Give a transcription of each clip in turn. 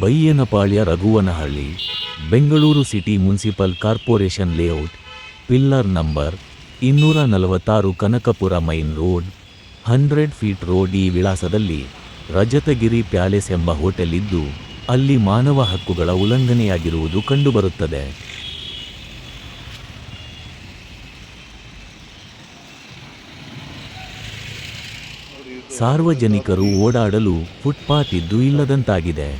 Bayanapalya Raghuvanahalli, Bengaluru city municipal corporation layout, pillar number ಇನ್ನೂರ ನಲವತ್ತಾರು Kanakapura main road, hundred feet road ಈ ವಿಳಾಸದಲ್ಲಿ ರಜತಗಿರಿ palace ಎಂಬ hotel ಇದ್ದು, ಅಲ್ಲಿ ಮಾನವ ಹಕ್ಕುಗಳ ಉಲ್ಲಂಘನೆಯಾಗಿರುವುದು ಕಂಡುಬರುತ್ತದೆ. ಸಾರ್ವಜನಿಕರು ಓಡಾಡಲು ಫುಟ್ಪಾತ್ ಇದ್ದು ಇಲ್ಲದಂತಾಗಿದೆ.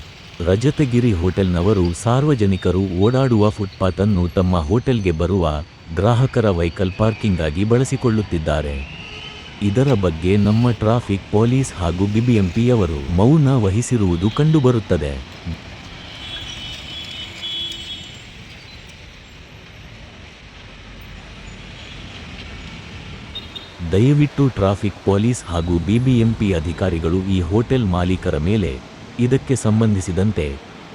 ರಜತಗಿರಿ ಹೋಟೆಲ್ನವರು ಸಾರ್ವಜನಿಕರು ಓಡಾಡುವ ಫುಟ್ಪಾತ್ ಅನ್ನು ತಮ್ಮ ಹೋಟೆಲ್ಗೆ ಬರುವ ಗ್ರಾಹಕರ ವೆಹಿಕಲ್ ಪಾರ್ಕಿಂಗ್ ಆಗಿ ಬಳಸಿಕೊಳ್ಳುತ್ತಿದ್ದಾರೆ. ಇದರ ಬಗ್ಗೆ ನಮ್ಮ ಟ್ರಾಫಿಕ್ ಪೊಲೀಸ್ ಹಾಗೂ ಬಿಬಿಎಂಪಿಯವರು ಮೌನ ವಹಿಸಿರುವುದು ಕಂಡುಬರುತ್ತದೆ. ದಯವಿಟ್ಟು ಟ್ರಾಫಿಕ್ ಪೊಲೀಸ್ ಹಾಗೂ ಬಿಬಿಎಂಪಿ ಅಧಿಕಾರಿಗಳು ಈ ಹೋಟೆಲ್ ಮಾಲೀಕರ ಮೇಲೆ ಇದಕ್ಕೆ ಸಂಬಂಧಿಸಿದಂತೆ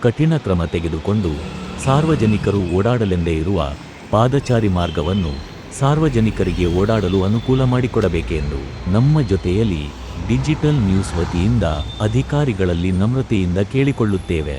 ಕಠಿಣ ಕ್ರಮ ತೆಗೆದುಕೊಂಡು ಸಾರ್ವಜನಿಕರು ಓಡಾಡಲೆಂದೇ ಇರುವ ಪಾದಚಾರಿ ಮಾರ್ಗವನ್ನು ಸಾರ್ವಜನಿಕರಿಗೆ ಓಡಾಡಲು ಅನುಕೂಲ ಮಾಡಿಕೊಡಬೇಕೆಂದು ನಮ್ಮ ಜೊತೆಯಲ್ಲಿ ಡಿಜಿಟಲ್ ನ್ಯೂಸ್ ವತಿಯಿಂದ ಅಧಿಕಾರಿಗಳಲ್ಲಿ ನಮ್ರತೆಯಿಂದ ಕೇಳಿಕೊಳ್ಳುತ್ತೇವೆ.